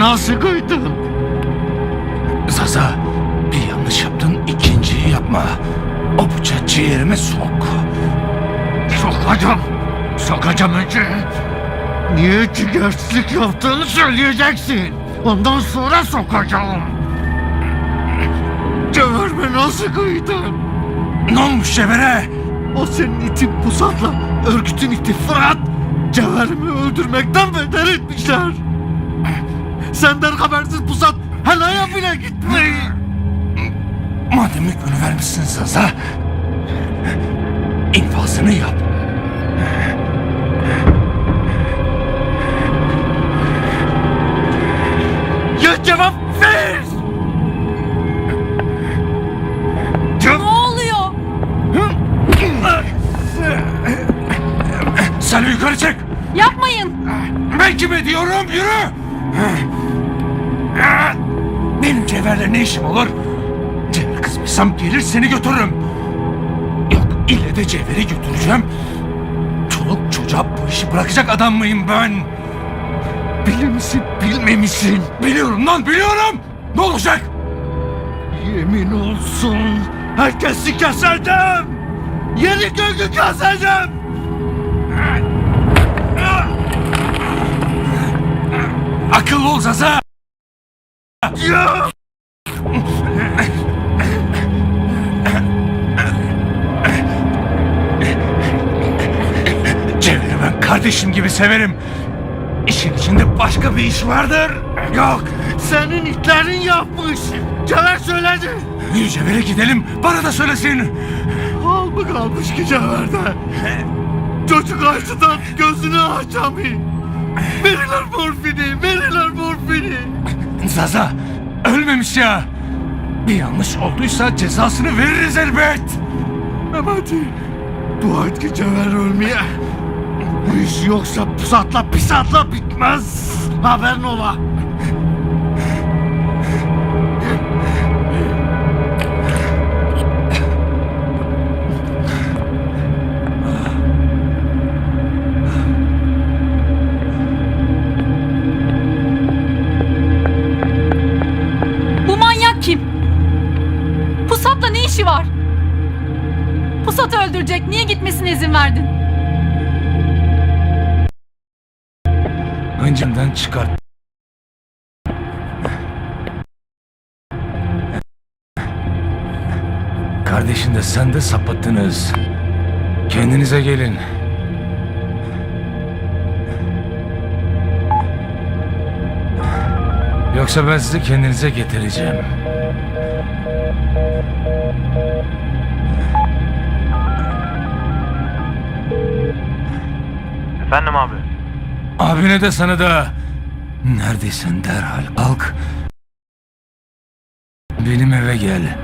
nasıl kıydın? Zaza bir yanlış yaptın ikinciyi yapma. O bıçağı ciğerime sok. Sokacağım. Sokacağım önce. Niye ciğersizlik yaptığını söyleyeceksin. Ondan sonra sokacağım. Cevherime nasıl kıydın? Ne olmuş Cevher'e? O senin itin pusatla örgütün iti Fırat. Cevherimi öldürmekten beter etmişler. Senden habersiz pusat helaya bile gitmeyi. Madem hükmünü vermişsin Zaza. infazını yap. Ya cevap ver! Ne oluyor? Selvi yukarı çek. Yapmayın. Ben kime diyorum yürü. Benim Cevher'le ne işim olur? Cevher kızmışsam gelir seni götürürüm. Yok ille de Cevher'i götüreceğim. Çoluk çocuğa bu işi bırakacak adam mıyım ben? Bilir misin, bilmemişsin. Biliyorum lan biliyorum. Ne olacak? Yemin olsun herkesi keserdim. Yeri göğü keserdim. Akıllı ol Zaza. Cevher'i ben kardeşim gibi severim. İşin içinde başka bir iş vardır. Yok. Senin itlerin yapmış. Cevher söyledi. Yürü Cevher'e gidelim. Bana da söylesin. Hal mı kalmış ki Cevher'de? Çocuk acıdan gözünü açamıyor. Verirler morfini, verirler morfini. Zaza ölmemiş ya. Bir yanlış olduysa cezasını veririz elbet. Memati, dua et ki Cevher ölmeye. Bu iş yoksa pusatla pisatla bitmez. Haberin ola. İşi var? Pusat'ı öldürecek. Niye gitmesine izin verdin? Hıncımdan çıkart. Kardeşin de sen de sapıttınız. Kendinize gelin. Yoksa ben sizi kendinize getireceğim. Efendim abi. Abine de sana da neredeysen derhal kalk. Benim eve gel.